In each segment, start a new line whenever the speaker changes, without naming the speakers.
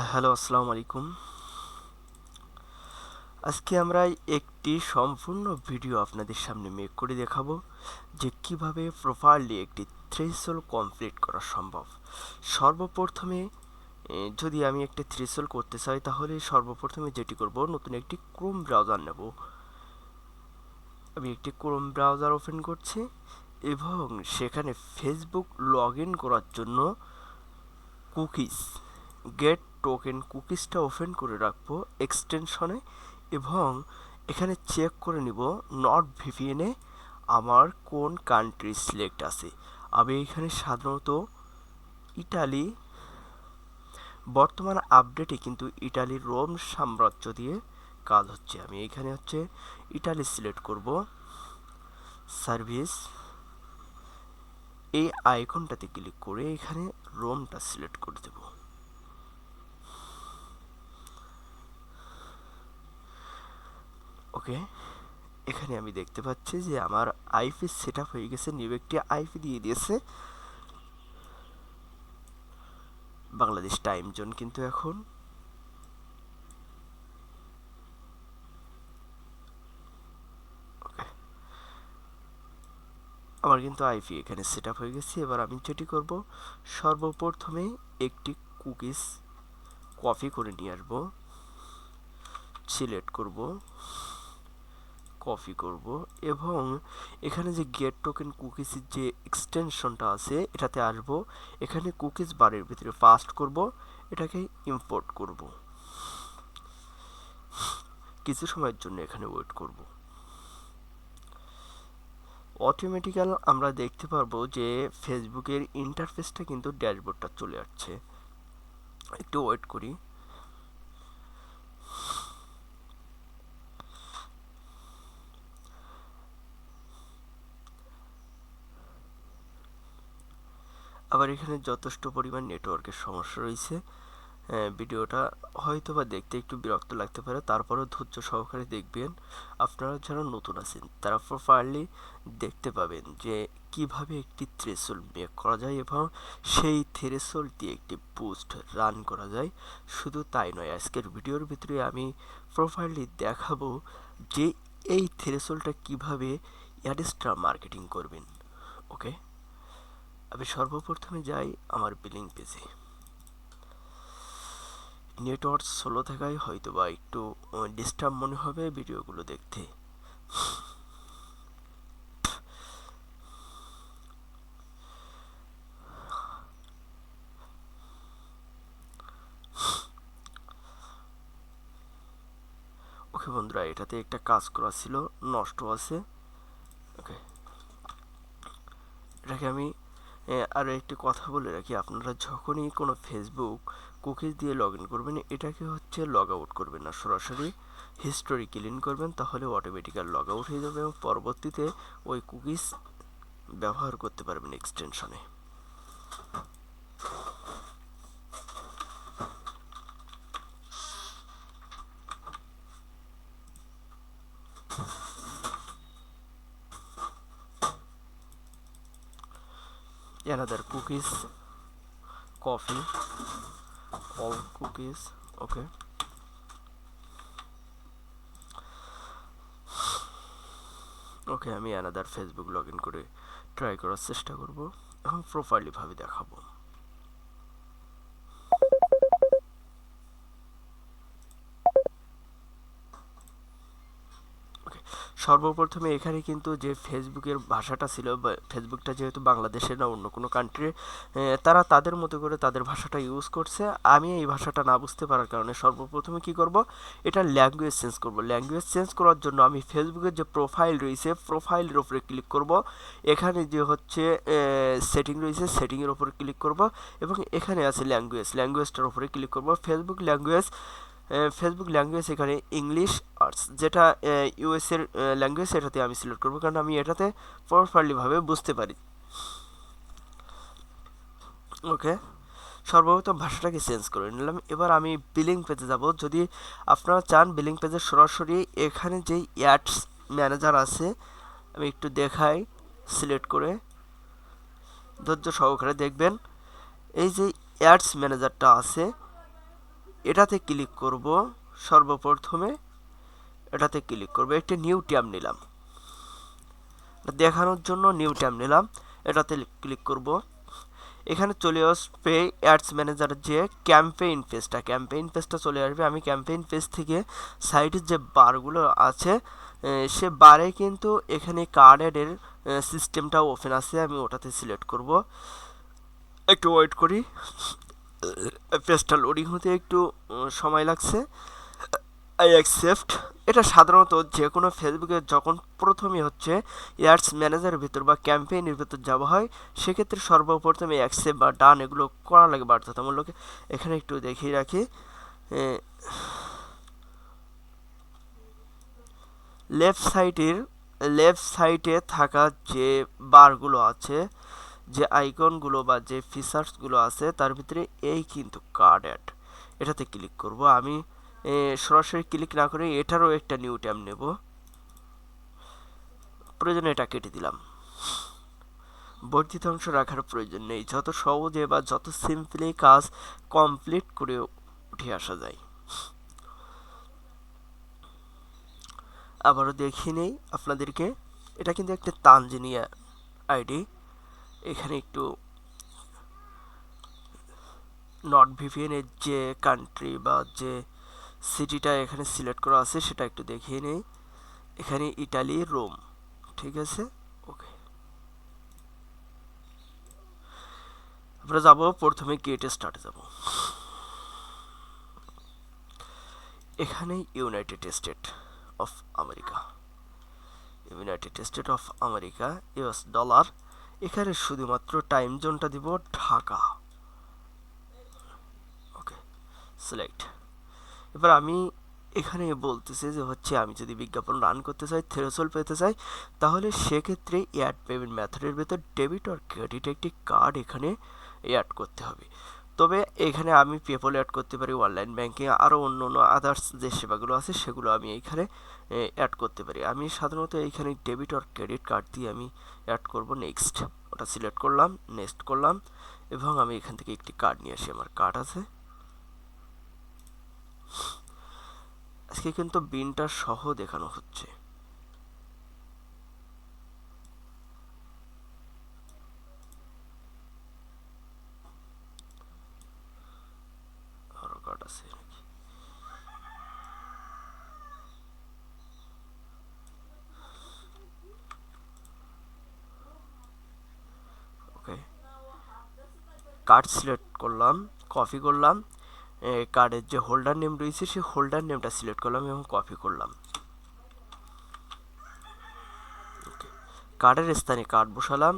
Hello, আসসালামু আলাইকুম। আজকে আমরা একটি সম্পূর্ণ ভিডিও আপনাদের সামনে মেক করে দেখাবো যে কীভাবে প্রপারলি একটি থ্রেসল কমপ্লিট করা সম্ভব। সর্বপ্রথমে যদি আমি একটি থ্রেসল করতে চাই, তাহলে সর্বপ্রথমে যেটি করব, নতুন একটি ক্রোম ব্রাউজার নেব। আমি একটি ক্রোম ব্রাউজার ওপেন করছি এবং সেখানে ফেসবুক লগ ইন করার জন্য কুকিজ গেট টোকেন কুকিজটা ওপেন করে রাখব এক্সটেনশনে এবং এখানে চেক করে নিব নট ভিপিএনে আমার কোন কান্ট্রি সিলেক্ট আছে। আমি এখানে সাধারণত ইটালি, বর্তমান আপডেটে কিন্তু ইটালির রোম সাম্রাজ্য দিয়ে কাজ হচ্ছে। আমি এখানে হচ্ছে ইটালি সিলেক্ট করব। সার্ভিস এই আইকনটাতে ক্লিক করে এখানে রোমটা সিলেক্ট করে দেব। ওকে? এখানে আমি দেখতে পাচ্ছি যে আমার আইপি সেট হয়ে গেছে নিউ একটি আইপি দিয়ে দিয়েছে। বাংলাদেশ টাইম জোন কিন্তু এখন. আমার কিন্তু আইপি এখানে সেট হয়ে গেছে, এবার আমি যেটি করব, সর্বপ্রথমে একটি কুকিজ কপি করে নিয়ে আসব। সিলেক্ট করব। কপি করব এবং এখানে যে গেট টোকেন কুকিজের যে এক্সটেনশনটা আছে, এটাতে আসব। এখানে কুকিজ বারের ভিতরে ফাস্ট করব, এটাকে ইম্পোর্ট করব। কিছু সময়ের জন্য এখানে ওয়েট করব। অটোমেটিক্যাল আমরা দেখতে পারব যে ফেসবুকের ইন্টারফেসটা কিন্তু ড্যাশবোর্ডটা চলে আসছে। একটু ওয়েট করি। আবার এখানে যথেষ্ট পরিমাণ নেটওয়ার্কের সমস্যা রয়েছে। ভিডিওটা হয়তো বা দেখতে একটু বিরক্ত লাগতে পারে, তারপরেও ধৈর্য সহকারে দেখবেন। আপনারা যারা নতুন আছেন, তারা প্রপারলি দেখতে পাবেন যে কীভাবে একটি থ্রেসল মেক করা যায় এবং সেই থ্রেসল দিয়ে একটি বুস্ট রান করা যায়। শুধু তাই নয়, আজকের ভিডিওর ভিতরে আমি প্রপারলি দেখাবো যে এই থ্রেসলটা কীভাবে অ্যাডেস্ট্রা মার্কেটিং করবেন ওকে আমি সর্বপ্রথমে যাই আমার বিলিং পেজে নেটওয়ার্ক স্লো থাকায় হয়তো বা একটু ডিস্টার্ব মনে হবে ভিডিওগুলো দেখতে। ওকে বন্ধুরা, এটাতে একটা কাজ করা ছিল, নষ্ট আছে। ওকে। এটাকে আমি আরও একটি কথা বলে রাখি, আপনারা যখনই কোনো ফেসবুক কুকিজ দিয়ে লগ ইন করবেন, এটাকে হচ্ছে লগ আউট করবেন না। সরাসরি হিস্টোরি ক্লিন করবেন, তাহলে অটোমেটিক্যাল লগ আউট হয়ে যাবে এবং পরবর্তীতে ওই কুকিজ ব্যবহার করতে পারবেন এক্সটেনশনে another cookies, coffee, all cookies, okay. Okay আমি অ্যানাদার ফেসবুক লগ ইন করে ট্রাই করার চেষ্টা করব এবং প্রোফাইলিভাবে ভাবে দেখাবো। সর্বপ্রথমে এখানে কিন্তু যে ফেসবুকের ভাষাটা ছিল ফেসবুকটা যেহেতু বাংলাদেশের না অন্য কোনো কান্ট্রি তারা তাদের মতো করে তাদের ভাষাটা ইউজ করছে। আমি এই ভাষাটা না বুঝতে পারার কারণে সর্বপ্রথমে কি করব? এটা ল্যাঙ্গুয়েজ চেঞ্জ করব। ল্যাঙ্গুয়েজ চেঞ্জ করার জন্য আমি ফেসবুকের যে প্রোফাইল রয়েছে প্রোফাইলের ওপরে ক্লিক করব। এখানে যে হচ্ছে সেটিং রয়েছে সেটিংয়ের ওপরে ক্লিক করব এবং এখানে আছে ল্যাঙ্গুয়েজ ল্যাঙ্গুয়েজটার ওপরে ক্লিক করব। ফেসবুক ল্যাঙ্গুয়েজ ফেসবুক ল্যাঙ্গুয়েজ এখানে ইংলিশ আর্টস যেটা ইউএসের ল্যাঙ্গুয়েজ সেটাতে আমি সিলেক্ট করব, কারণ আমি এটাতে প্রপারলিভাবে বুঝতে পারি। ওকে সর্বপ্রথম ভাষাটাকে চেঞ্জ করে নিলাম। এবার আমি বিলিং পেজে যাব। যদি আপনারা চান বিলিং পেজে সরাসরি এখানে যেই অ্যাডস ম্যানেজার আছে, আমি একটু দেখাই সিলেক্ট করে। ধৈর্য সহকারে দেখবেন, এই যে অ্যাডস ম্যানেজারটা আছে, এটাতে ক্লিক করব সর্বপ্রথমে। এটাতে ক্লিক করব, একটি নিউ ট্যাব নিলাম। দেখানোর জন্য নিউ ট্যাব নিলাম, এটাতে ক্লিক করব। এখানে চলে আসবে অ্যাডস ম্যানেজার যে ক্যাম্পেইন পেজটা ক্যাম্পেইন পেজটা চলে আসবে। আমি ক্যাম্পেইন পেজ থেকে সাইডের যে বারগুলো আছে সে বারে কিন্তু এখানে কার্ডের সিস্টেমটাও ওপেন আছে। আমি ওটাতে সিলেক্ট করব। একটু ওয়েট করি। পেজটা লোডিং হতে একটু সময় লাগছে। আই অ্যাকসেপ্ট এটা সাধারণত যে কোনো ফেসবুকে যখন প্রথমে হচ্ছে অ্যাডস ম্যানেজারের ভিতর বা ক্যাম্পেইনের ভিতর যাওয়া হয়, সেক্ষেত্রে সর্বপ্রথমে অ্যাকসেপ্ট বা ডান এগুলো করা লাগে বাধ্যতামূলক। এখানে একটু দেখিয়ে রাখি। লেফট সাইডের, লেফট সাইডে থাকা যে বারগুলো আছে, যে আইকনগুলো বা যে ফিচার্সগুলো আছে, তার ভিতরে এই কিন্তু কার্ড অ্যাড। এটাতে ক্লিক করব আমি। সরাসরি ক্লিক না করে এটারও একটা নিউ ট্যাব নেব। প্রয়োজনে এটা কেটে দিলাম। বর্ধিত অংশ রাখার প্রয়োজন নেই। যত সহজে বা যত সিম্পলি কাজ কমপ্লিট করে উঠে আসা যায়। আবারও দেখিয়ে নেই আপনাদেরকে। এটা কিন্তু একটা তানজিনিয়া আইডি এখানে একটু নট ভিভিএনের যে কান্ট্রি বা যে সিটিটা এখানে সিলেক্ট করা আছে, সেটা একটু দেখিয়ে নেই। এখানে ইটালি, রোম, ঠিক আছে? ওকে। আমরা যাব, প্রথমে গেটে স্টার্টে যাব। এখানে United State of America United State of America US dollar এখানে শুধুমাত্র টাইম জোনটা দিব ঢাকা। ওকে সিলেক্ট এবার আমি এখানে বলতেছে যে হচ্ছে আমি যদি বিজ্ঞাপন রান করতে চাই থ্রেসল পেতে চাই, তাহলে সেক্ষেত্রে অ্যাড পেমেন্ট মেথডের ভেতর ডেবিট আর ক্রেডিট একটি কার্ড এখানে অ্যাড করতে হবে। তবে এখানে আমি পেপল অ্যাড করতে পারি অনলাইন ব্যাংকিং আরও অন্য অন্য আদার্স যে সেবাগুলো আছে, সেগুলো আমি এইখানে অ্যাড করতে পারি। আমি সাধারণত এইখানে ডেবিট আর ক্রেডিট কার্ড দিয়ে আমি অ্যাড করব নেক্সট ওটা সিলেক্ট করলাম নেক্সট করলাম, এবং আমি এখান থেকে একটি কার্ড নিয়ে আসি। আমার কার্ড আছে। আজকে কিন্তু বিনটা সহ দেখানো হচ্ছে। কার্ড সিলেক্ট করলাম কপি করলাম কার্ডের যে হোল্ডার নেম রয়েছে, সেই হোল্ডার নেমটা সিলেক্ট করলাম এবং কপি করলাম। কার্ডের স্থানে কার্ড বসালাম।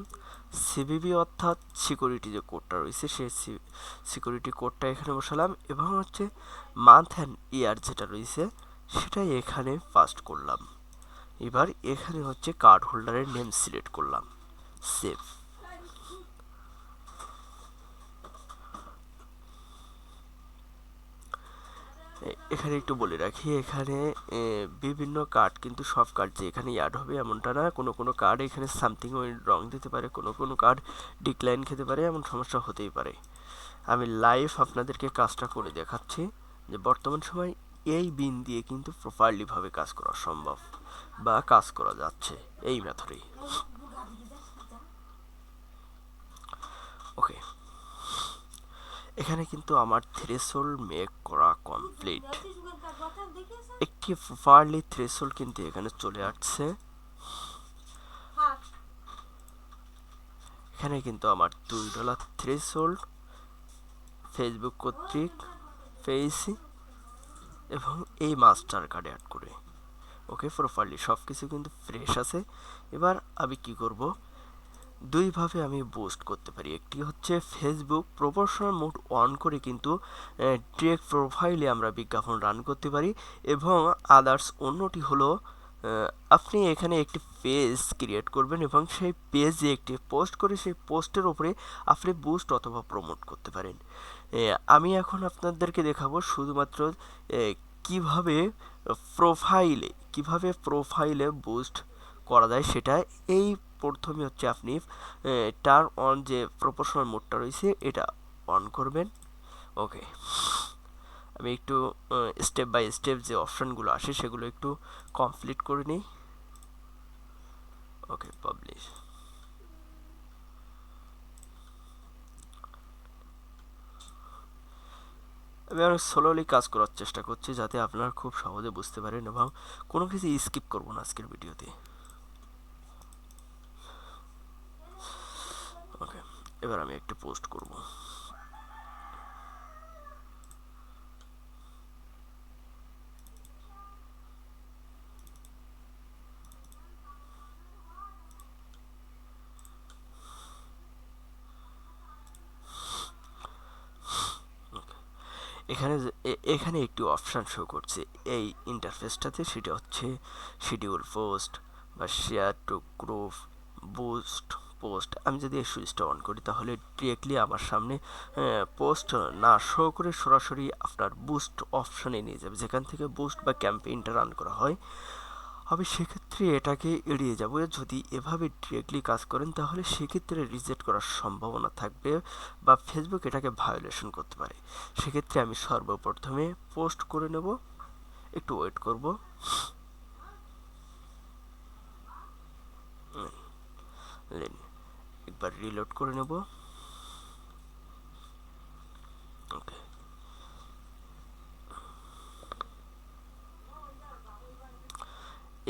সিবিবি অর্থাৎ সিকিউরিটি যে কোডটা রয়েছে, সেই সিকিউরিটি কোডটা এখানে বসালাম এবং হচ্ছে মান্থ অ্যান্ড ইয়ার যেটা রয়েছে সেটাই এখানে ফার্স্ট করলাম। এবার এখানে হচ্ছে কার্ড হোল্ডারের নেম সিলেক্ট করলাম। সেভ এখানে একটু বলে রাখি, এখানে বিভিন্ন কার্ড কিন্তু সব কার্ড যে এখানে অ্যাড হবে এমনটা না। কোনো কোনো কার্ড এখানে সামথিং ওই রং দিতে পারে, কোনো কোনো কার্ড ডিক্লাইন খেতে পারে, এমন সমস্যা হতেই পারে। আমি লাইভ আপনাদেরকে কাজটা করে দেখাচ্ছি যে বর্তমান সময় এই বিন দিয়ে কিন্তু প্রপারলিভাবে কাজ করা সম্ভব বা কাজ করা যাচ্ছে, এই মেথডেই ওকে এখানে কিন্তু আমার থ্রেশোল মেক করা কমপ্লিট একটি প্রপারলি থ্রেশোল কিন্তু এখানে চলে আসছে। এখানে কিন্তু আমার দুই ডলার থ্রেশোল্ড ফেসবুক কর্তৃক পেয়েছি এবং এই মাস্টার কার্ডে অ্যাড করে। ওকে প্রপারলি সব কিছু কিন্তু ফ্রেশ আছে। এবার আমি কি করব? দুইভাবে আমি বুস্ট করতে পারি। একটি হচ্ছে ফেসবুক প্রপোর্শনাল মোড অন করে কিন্তু ডিরেক্ট প্রোফাইলে আমরা বিজ্ঞাপন রান করতে পারি এবং আদার্স অন্যটি হলো আপনি এখানে একটি পেজ ক্রিয়েট করবেন এবং সেই পেজে একটি পোস্ট করে সেই পোস্টের ওপরে আপনি বুস্ট অথবা প্রমোট করতে পারেন। আমি এখন আপনাদেরকে দেখাবো শুধুমাত্র কীভাবে প্রোফাইলে কীভাবে প্রোফাইলে বুস্ট করা যায় সেটা। এই প্রথমে হচ্ছে আপনি টার্ন অন যে প্রপোর্শনাল মোডটা রয়েছে, এটা অন করবেন। ওকে আমি একটু স্টেপ বাই স্টেপ যে অপশানগুলো আসে, সেগুলো একটু কমপ্লিট করে নিই। ওকে পাবলিশ আমি অনেক স্লোলি কাজ করার চেষ্টা করছি, যাতে আপনারা খুব সহজে বুঝতে পারেন এবং কোনো কিছু স্কিপ করব না আজকের ভিডিওতে ওকে এবার আমি একটু পোস্ট করব। এখানে এখানে একটি অপশান শো করছে। এই ইন্টারফেসটাতে সেটা হচ্ছে শিডিউল পোস্ট বা share to group boost post. আমি যদি এই সুইচটা অন করি, তাহলে ডিরেক্টলি আমার সামনে পোস্ট না শো করে সরাসরি আপনার বুস্ট অপশানে নিয়ে যাবে। যেখান থেকে বুস্ট বা ক্যাম্পেইনটা রান করা হয়। আমি সেক্ষেত্রে এটাকে এড়িয়ে যাব। যদি এভাবে ডিরেক্টলি কাজ করেন, তাহলে সেক্ষেত্রে রিজেক্ট করার সম্ভাবনা থাকবে বা ফেসবুক এটাকে ভায়োলেশন করতে পারে। সেক্ষেত্রে আমি সর্বপ্রথমে পোস্ট করে নেব। একটু ওয়েট করব। একবার রিলোড করে নেব। ওকে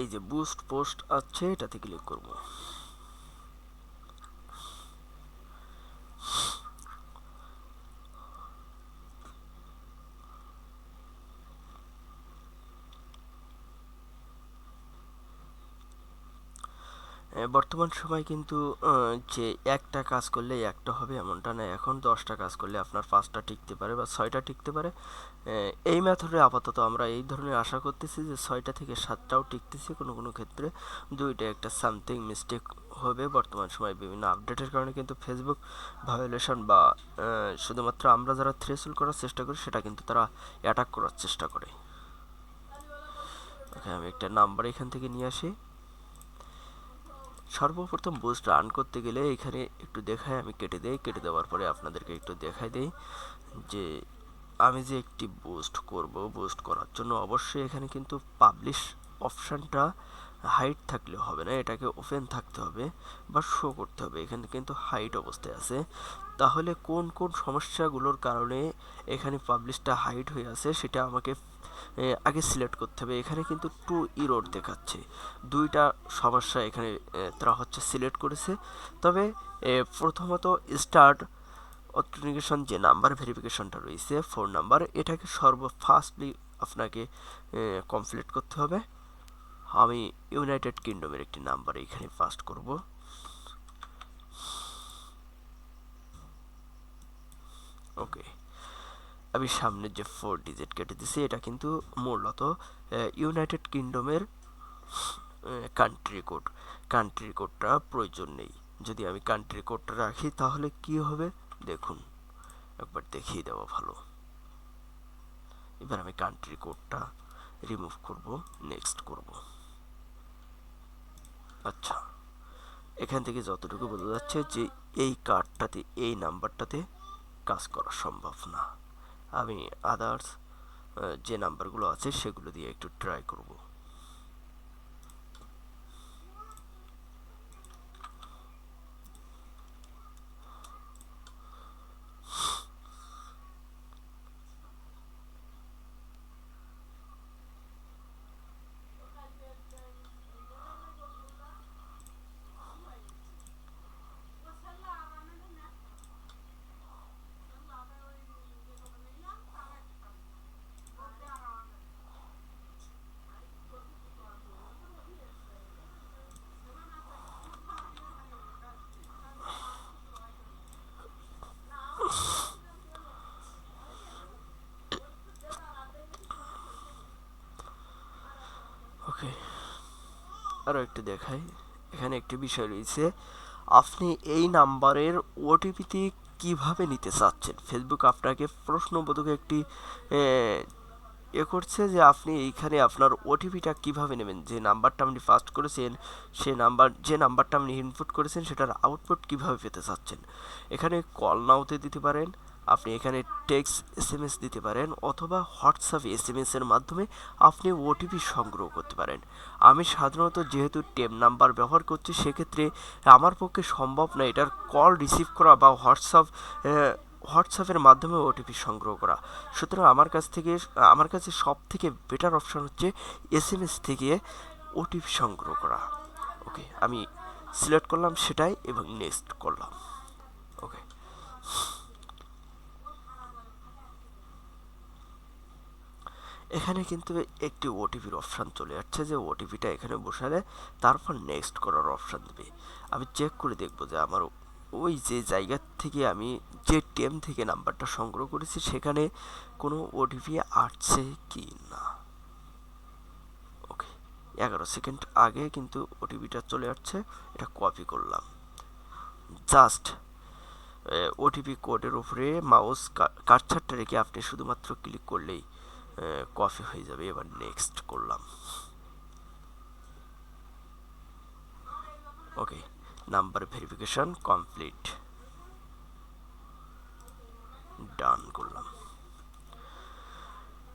এই যে বুস্ট পোস্ট আছে এটাতে ক্লিক করব। বর্তমান সময় কিন্তু যে একটা কাজ করলে একটা হবে এমনটা না এখন দশটা কাজ করলে আপনার পাঁচটা টিকতে পারে বা ছয়টা টিকতে পারে। এই মেথডে আপাতত আমরা এই ধরনের আশা করতেছি যে ছয়টা থেকে সাতটাও টিকতেছে কোনো কোনো ক্ষেত্রে। দুইটা একটা সামথিং মিস্টেক হবে বর্তমান সময় বিভিন্ন আপডেটের কারণে কিন্তু ফেসবুক ভায়োলেশন বা শুধুমাত্র আমরা যারা থ্রেসুল করার চেষ্টা করি, সেটা কিন্তু তারা অ্যাটাক করার চেষ্টা করে। ওকে আমি একটা নাম্বার এখান থেকে নিয়ে আসি। সর্বপ্রথম বুস্ট রান করতে গেলে এখানে একটু দেখায়, আমি কেটে দেই। কেটে দেওয়ার পরে আপনাদেরকে একটু দেখাই দেই যে আমি যে একটি বুস্ট করব বুস্ট করার জন্য অবশ্যই এখানে কিন্তু পাবলিশ অপশানটা হাইট থাকলে হবে না, এটাকে ওপেন থাকতে হবে বা শো করতে হবে। এখানে কিন্তু হাইট অবস্থায় আছে। তাহলে কোন কোন সমস্যাগুলোর কারণে এখানে পাবলিশটা হাইট হয়ে আছে সেটা আমাকে আগে সিলেক্ট করতে হবে। এখানে কিন্তু টু ইরোড দেখাচ্ছে। দুইটা সমস্যা এখানে তারা হচ্ছে সিলেক্ট করেছে। তবে প্রথমত স্টার্ট অথেন্টিকেশন যে নাম্বার ভেরিফিকেশনটা রয়েছে ফোন নাম্বার এটাকে সর্ব ফার্স্টলি আপনাকে কমপ্লিট করতে হবে। আমি ইউনাইটেড কিংডমের একটি নাম্বার এখানে ফার্স্ট করব। ওকে আমি সামনে যে ফোর ডিজিট কেটে দিছি, এটা কিন্তু মূলত ইউনাইটেড কিংডমের কান্ট্রি কোড কান্ট্রি কোডটা প্রয়োজন নেই। যদি আমি কান্ট্রি কোডটা রাখি, তাহলে কি হবে? দেখুন, একবার দেখিয়ে দেওয়া ভালো। এবার আমি কান্ট্রি কোডটা রিমুভ করব নেক্সট করব। আচ্ছা এখান থেকে যতটুকু বোঝা যাচ্ছে যে এই কার্ডটাতে এই নাম্বারটাতে কাজ করা সম্ভব না। আমি আদার্স যে নাম্বারগুলো আছে সেগুলো দিয়ে একটু ট্রাই করব ওকে আরও একটু দেখাই। এখানে একটি বিষয় রয়েছে। আপনি এই নাম্বারের ওটিপিটি কীভাবে নিতে চাচ্ছেন? ফেসবুক আপনাকে প্রশ্নবোধক একটি, এ করছে যে আপনি এইখানে আপনার ওটিপিটা কীভাবে নেবেন? যে নাম্বারটা আপনি ফার্স্ট করেছেন, সে নাম্বার, যে নাম্বারটা আপনি ইনপুট করেছেন, সেটার আউটপুট কীভাবে পেতে চাচ্ছেন? এখানে কল নাওতে দিতে পারেন। আপনি এখানে টেক্সট এস এম এস দিতে পারেন অথবা হোয়াটসঅ্যাপ এস এম এস এর মাধ্যমে আপনি ওটিপি সংগ্রহ করতে পারেন। আমি সাধারণত যেহেতু টেম নাম্বার ব্যবহার করছি, সেক্ষেত্রে আমার পক্ষে সম্ভব না এটার কল রিসিভ করা বা হোয়াটসঅ্যাপ হোয়াটসঅ্যাপের মাধ্যমে ওটিপি সংগ্রহ করা। সুতরাং আমার কাছ থেকে, আমার কাছে সব থেকে বেটার অপশন হচ্ছে এস এম এস থেকে ওটিপি সংগ্রহ করা। ওকে আমি সিলেক্ট করলাম সেটাই এবং নেক্সট করলাম ওকে এখানে কিন্তু একটি ওটিপির অপশান চলে যাচ্ছে যে ওটিপিটা এখানে বসালে তারপর নেক্সট করার অপশান দেবে। আমি চেক করে দেখব যে আমার ওই যে জায়গা থেকে আমি যে টেম থেকে নাম্বারটা সংগ্রহ করেছি, সেখানে কোনো ওটিপি আসছে কি না ওকে এগারো সেকেন্ড আগে কিন্তু ওটিপিটা চলে আসছে, এটা কপি করলাম। জাস্ট ওটিপি কোডের উপরে মাউস কাটছাটটা রেখে আপনি শুধুমাত্র ক্লিক করলেই কফি হয়ে যাবে এবার নেক্সট করলাম। Okay number verification complete done করলাম।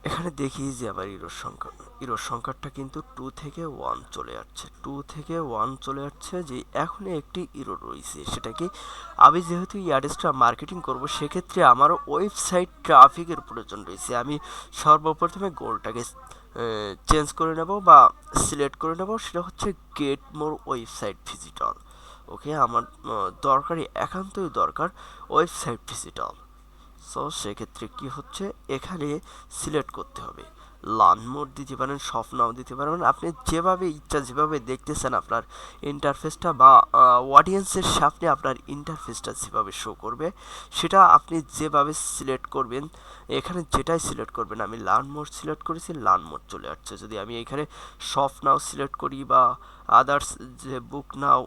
এখানে দেখি যে আবার ইরোর সংখ্যা। ইরোর সংখ্যাটা কিন্তু টু থেকে ওয়ান চলে যাচ্ছে টু থেকে ওয়ান চলে যাচ্ছে যে এখন একটি ইরো রয়েছে। সেটা কি? আমি যেহেতু ইয়ারডেসটা মার্কেটিং করব, সেক্ষেত্রে আমার ওয়েবসাইট ট্রাফিকের প্রয়োজন রয়েছে। আমি সর্বপ্রথমে গোলটাকে চেঞ্জ করে নেব বা সিলেক্ট করে নেব। সেটা হচ্ছে get more website visitor okay আমার দরকারি, একান্তই দরকার ওয়েবসাইট ভিজিটর সো সেক্ষেত্রে কি হচ্ছে? এখানে সিলেক্ট করতে হবে। লার্ন মোড দিতে পারেন সফট নাও দিতে পারেন। আপনি যেভাবে ইচ্ছা যেভাবে দেখতেছেন আপনার ইন্টারফেসটা বা অডিয়েন্সের সামনে আপনার ইন্টারফেসটা যেভাবে শো করবে, সেটা আপনি যেভাবে সিলেক্ট করবেন, এখানে যেটাই সিলেক্ট করবেন, আমি লার্ন মোড সিলেক্ট করেছি লার্ন মোড চলে আসছে। যদি আমি এখানে সফট নাও সিলেক্ট করি বা আদার্স যে বুক নাও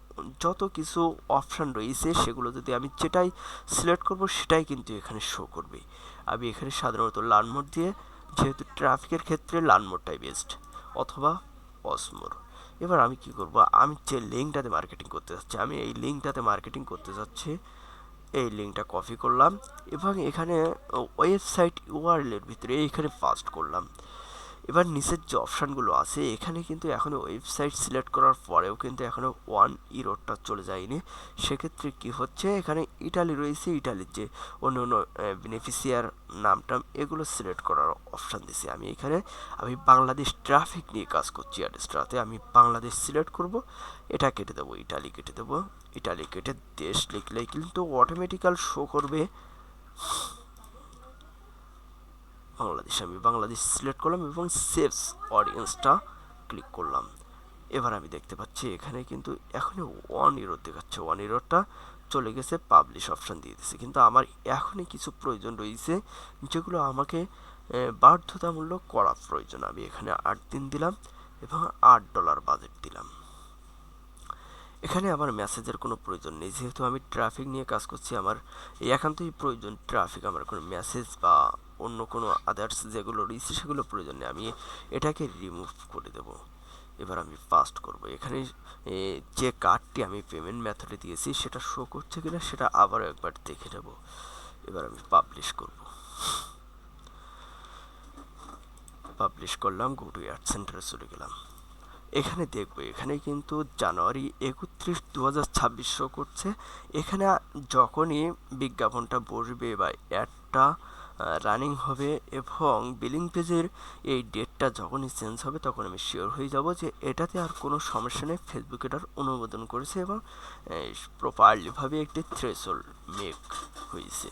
যত কিছু অপশান রয়েছে, সেগুলো যদি আমি যেটাই সিলেক্ট করব, সেটাই কিন্তু এখানে শো করবে। আমি এখানে সাধারণত লার্ন মোড দিয়ে যেহেতু ট্রাফিকের ক্ষেত্রে লানমোরটাই বেস্ট অথবা অসমোর এবার আমি কি করব? আমি যে লিঙ্কটাতে মার্কেটিং করতে যাচ্ছি, আমি এই লিঙ্কটাতে মার্কেটিং করতে যাচ্ছি, এই লিঙ্কটা কপি করলাম, এবং এখানে ওয়েবসাইট ইউআরএলের ভিতরে এইখানে ফাস্ট করলাম। এবার নিচের যে অপশানগুলো আছে, এখানে কিন্তু এখনও ওয়েবসাইট সিলেক্ট করার পরেও কিন্তু এখনও ওয়ান ইরোডটা চলে যায়নি। সেক্ষেত্রে কি হচ্ছে, এখানে ইটালি রয়েছে, ইটালির যে অন্য অন্য বেনিফিসিয়ার নামটাম এগুলো সিলেক্ট করার অপশান দিছি। আমি এখানে, আমি বাংলাদেশ ট্রাফিক নিয়ে কাজ করছি অ্যাড্রেসটাতে আমি বাংলাদেশ সিলেক্ট করব, এটা কেটে দেবো, ইটালি কেটে দেবো। ইটালি কেটে দেশ লিখলেই কিন্তু অটোমেটিক্যাল শো করবে। বাংলাদেশ। আমি বাংলাদেশ সিলেক্ট করলাম এবং সেভস অডিয়েন্সটা ক্লিক করলাম। এবার আমি দেখতে পাচ্ছি এখানে কিন্তু এখনই ওয়ান ইরোর দেখাচ্ছে। ওয়ান ইরোরটা চলে গেছে পাবলিশ অপশান দিয়ে দিয়েছে কিন্তু আমার এখনই কিছু প্রয়োজন রয়েছে যেগুলো আমাকে বাধ্যতামূলক করা প্রয়োজন। আমি এখানে আট দিন দিলাম এবং আট ডলার বাজেট দিলাম। এখানে আমার মেসেজের কোনো প্রয়োজন নেই। যেহেতু আমি ট্রাফিক নিয়ে কাজ করছি, আমার একান্তই প্রয়োজন ট্রাফিক আমার কোনো মেসেজ বা অন্য কোনো আদার্স যেগুলো রয়েছে সেগুলো প্রয়োজন নেই। আমি এটাকে রিমুভ করে দেব। এবার আমি ফাস্ট করব। এখানে যে কার্ডটি আমি পেমেন্ট মেথডে দিয়েছি সেটা শো করছে কিনা সেটা আবারও একবার দেখে নেব। এবার আমি পাবলিশ করব। পাবলিশ করলাম গো টু অ্যাড সেন্টারে চলে গেলাম। এখানে দেখব, এখানে কিন্তু জানুয়ারি একত্রিশ দু হাজার ছাব্বিশ শো করছে। এখানে যখনই বিজ্ঞাপনটা বসবে বা অ্যাডটা রানিং হবে এবং বিলিং পেজের এই ডেটটা যখনই চেঞ্জ হবে তখন আমি শিওর হয়ে যাব যে এটাতে আর কোনো সমস্যা নেই। ফেসবুক এটার অনুমোদন করেছে এবং প্রপারলিভাবে একটি থ্রেসল মেক হয়েছে।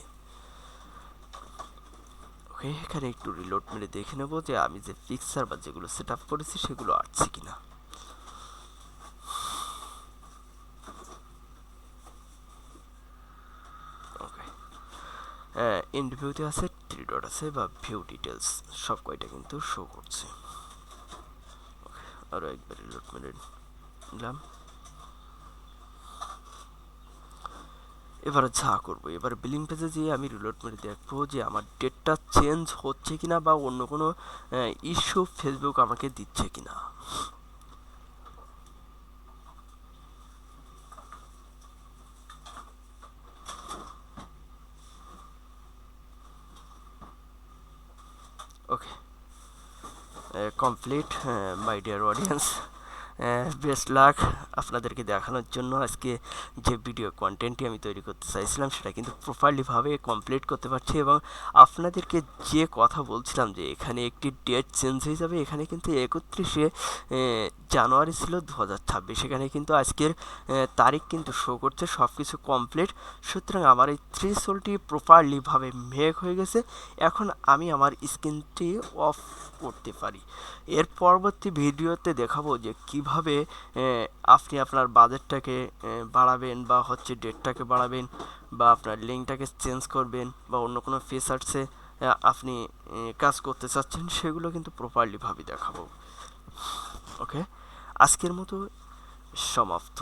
এখানে একটু রিলোড মেরে দেখে নেব যে আমি যে পিকচার বা যেগুলো সেট আপ করেছি সেগুলো আসছে কিনা। এন্ড ভিউতে আছে থ্রি ডট আছে বা ভিউ ডিটেলস সব কয়টা কিন্তু শো করছে। আরও একবার রিলোড মেরে নিলাম। এবারে যা করব, এবার বিলিং পেজে যেয়ে আমি রিলোড মেরে দেখব যে আমার ডেটটা চেঞ্জ হচ্ছে কিনা বা অন্য কোনো ইস্যু ফেসবুক আমাকে দিচ্ছে কিনা। complete uh, my dear audience. Uh, best luck. আপনাদেরকে দেখানোর জন্য আজকে যে ভিডিও কন্টেন্টটি আমি তৈরি করতে চাইছিলাম, সেটা কিন্তু প্রপারলিভাবে কমপ্লিট করতে পারছি এবং আপনাদেরকে যে কথা বলছিলাম যে এখানে একটি ডেট চেঞ্জ হয়ে যাবে, এখানে কিন্তু একত্রিশে জানুয়ারি ছিল দু হাজার ছাব্বিশ। এখানে কিন্তু আজকের তারিখ কিন্তু শো করছে সব কিছু কমপ্লিট সুতরাং আমার এই থ্রিসোলটি প্রপারলিভাবে মেঘ হয়ে গেছে। এখন আমি আমার স্ক্রিনটি অফ করতে পারি। এর পরবর্তী ভিডিওতে দেখাবো যে কীভাবে আপনি আপনার বাজেটটাকে বাড়াবেন বা হচ্ছে ডেটটাকে বাড়াবেন বা আপনার লিঙ্কটাকে চেঞ্জ করবেন বা অন্য কোনো ফিচার্সে আপনি কাজ করতে চাচ্ছেন, সেগুলো কিন্তু প্রপারলিভাবে দেখাবো। ওকে? আজকের মতো সমাপ্ত।